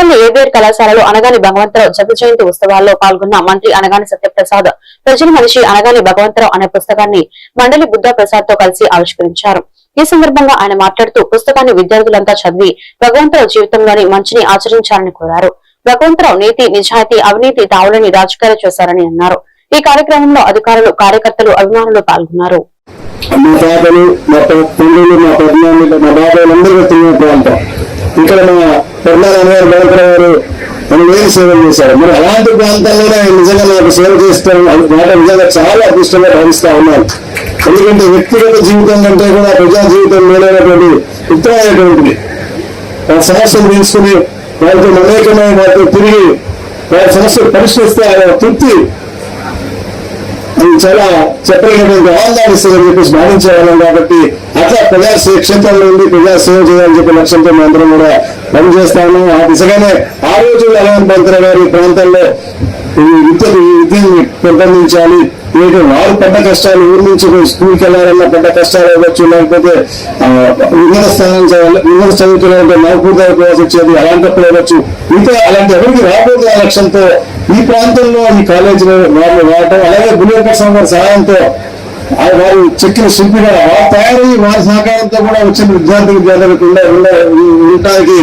Tadepalli ABR కళాశాలలో అనగాని భగవంతరావు జగ జయంతి ఉత్సవాల్లో పాల్గొన్న మంత్రి అనగాని సత్యప్రసాద్ ప్రజల మనిషి అనగాని భగవంతరావు అనే పుస్తకాన్ని మండలి బుద్ధ ప్రసాద్తో కలిసి ఆవిష్కరించారు. ఈ సందర్భంగా ఆయన మాట్లాడుతూ పుస్తకాన్ని విద్యార్థులంతా చదివి భగవంతరావు జీవితంలోని మంచిని ఆచరించాలని కోరారు. భగవంతరావు నీతి నిజాయితీ అవినీతి తావులని రాజకీయాలు చేశారని అన్నారు. ఈ కార్యక్రమంలో అధికారులు కార్యకర్తలు అభిమానులు పాల్గొన్నారు. మా తాతలు మా పె- తండ్రులు మా పెద్దనాన్నలు మా బాబాయిలు అందరూ తిరిగిన ప్రాంతం ఇక్కడ మన పెద్దనాన్న గారు భయంకర గారు మనం ఏం సేవలు చేశారు? మరి అలాంటి ప్రాంతాల్లోనే ఆయన నిజంగా నాకు సేవ చేస్తాను మాట నిజంగా చాలా అదృష్టంగా భావిస్తా ఉన్నాను. ఎందుకంటే వ్యక్తిగత జీవితం కంటే కూడా ప్రజా జీవితం మేలైనటువంటి ఉత్తమైనటువంటిది ఆ సమస్యలు తీసుకుని వారితో అనేకమైన వారితో తిరిగి వారి సమస్యలు పరిష్కరిస్తే ఆయన తృప్తి. అది చాలా చెప్పలేనటువంటి ఆనందాన్ని ఇస్తుందని చెప్పేసి భావించేవాళ్ళం కాబట్టి అట్లా ప్రజా క్షేత్రంలో ఉండి ప్రజా సేవ చేయాలని చెప్పే లక్ష్యంతో మేమందరం కూడా పనిచేస్తాము ఆ దిశగానే ఆ రోజు అలవన్ పంతుల గారి ప్రాంతంలో విద్యను విద్య విద్యను పెంపొందించాలి. ఏంటంటే వారు పడ్డ కష్టాలు ఊరి నుంచి స్కూల్కి వెళ్ళాలన్న పడ్డ కష్టాలు అవ్వచ్చు లేకపోతే ఆ, ఉన్నత స్థానం చదవాలి- ఉన్నత చదువుతున్నారంటే నవపూర్తి అయిపోవాల్సి వచ్చేది అలాంటప్పుడు ఇవ్వచ్చు ఇంకా అలాంటి ఎవరికి రాకూడదు ఆ లక్ష్యంతో ఈ ప్రాంతంలో ఈ కాలేజీలో వాళ్ళు రావటం అలాగే బుల్లెట్ గారి సహాయంతో వారు చెక్కిన శిల్పిగా వారు తయారయ్యి వారి సహకారంతో కూడా వచ్చిన విద్యార్థి విద్యార్థులకు ఉండే ఉండే ఉండడానికి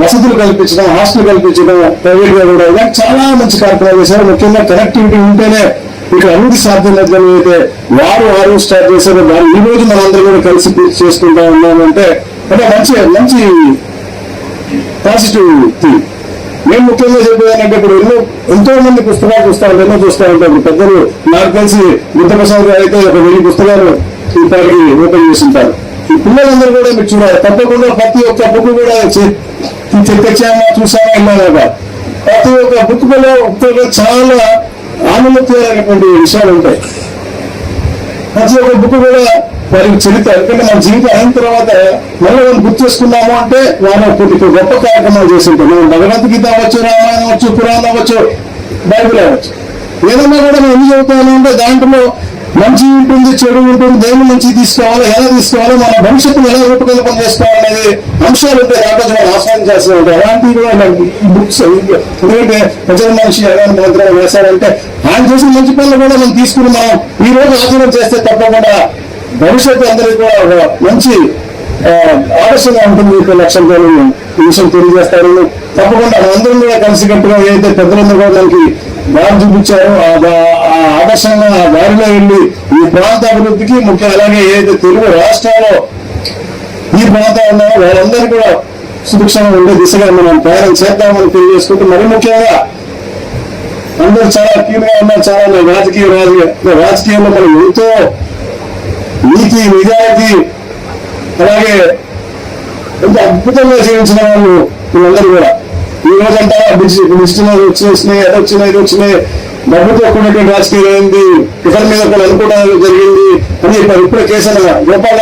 వసతులు కల్పించడం హాస్టల్ కల్పించడం ప్రైవేట్గా కూడా ఇలా చాలా మంచి కార్యక్రమాలు చేశారు. ముఖ్యంగా కనెక్టివిటీ ఉంటేనే ఇక్కడ అభివృద్ధి సాధ్యమైందని అయితే వారు వారు స్టార్ట్ చేశారు. వారు ఈ రోజు మనందరం కూడా కలిసి చేసుకుంటా ఉన్నామంటే అంటే మంచి మంచి పాజిటివ్ థింగ్ నేను ముఖ్యంగా చెప్పేదానంటే ఇప్పుడు ఎన్నో ఎంతో మంది పుస్తకాలు చూస్తా ఎన్నో చూస్తా ఉంటారు పెద్దలు నాకు తెలిసి బుద్ధప్రసాద్ గారు అయితే ఒక వెయ్యి పుస్తకాలు ఈ పాటికి ఓపెన్ చేసి ఈ పిల్లలందరూ కూడా మీరు చూడాలి. తప్పకుండా ప్రతి ఒక్క బుక్ కూడా తెచ్చామా చూసామా వెళ్ళాగా ప్రతి ఒక్క బుక్లో చాలా ఆనందకరమైనటువంటి విషయాలు ఉంటాయి. ప్రతి ఒక్క బుక్ కూడా వారికి చరిత్ర. ఎందుకంటే మన జీవితం అయిన తర్వాత మళ్ళీ మనం గుర్తు చేసుకున్నాము అంటే వాళ్ళు కొన్ని గొప్ప కార్యక్రమాలు చేస్తుంటాం మనం భగవద్గీత అవ్వచ్చు రామాయణం అవ్వచ్చు పురాణం అవ్వచ్చు బైబిల్ అవ్వచ్చు. ఏదన్నా కూడా మనం ఎందుకు చెబుతాను అంటే దాంట్లో మంచి ఉంటుంది చెడు ఉంటుంది దేని మంచి తీసుకోవాలో ఎలా తీసుకోవాలో మన భవిష్యత్తును ఎలా రూపకల్పన చేసుకోవాలనేది అంశాలు ఉంటాయి. దాంట్లో మనం ఆస్వాదించాల్సి ఉంటాయి అలాంటివి కూడా మనకి ఈ బుక్స్ ఎందుకంటే ప్రజల మనిషి ఎలాంటి మంత్రం వేశారంటే ఆయన చేసిన మంచి పనులు కూడా మనం తీసుకుని మనం ఈ రోజు ఆచరణ చేస్తే తప్పకుండా భవిష్యత్తు అందరికీ కూడా ఒక మంచి ఆదర్శంగా ఉంటుంది ఈ లక్ష్యంతో ఈ విషయం తెలియజేస్తారు. తప్పకుండా అందరం కూడా కలిసికట్టుగా ఏదైతే పెద్దలందరూ కూడా దానికి దారి చూపించారో ఆ ఆదర్శంగా ఆ దారిలో వెళ్ళి ఈ ప్రాంత అభివృద్ధికి ముఖ్యం అలాగే ఏదైతే తెలుగు రాష్ట్రాల్లో ఈ ప్రాంతాల్లో వాళ్ళందరూ కూడా సుభిక్షంగా ఉండే దిశగా మనం ప్రయాణం చేద్దామని తెలియజేసుకుంటూ మరి ముఖ్యంగా అందరూ చాలా కీలుగా ఉన్నారు. చాలా రాజకీయ రాజకీయ రాజకీయంలో మనం ఎంతో నీతి నిజాయితీ అలాగే ఎంత అద్భుతంగా జీవించిన వాళ్ళు వీళ్ళందరూ కూడా. ఈ రోజంతా డిజిటల్ వచ్చినాయి అది వచ్చినాయి ఇది వచ్చినాయి. డబ్బుతో కూడినటువంటి రాజకీయం అయింది ఇతర మీద కూడా అనుకోవడం జరిగింది. అని చెప్పారు ఇప్పుడే కేసీఆర్ గోపాల్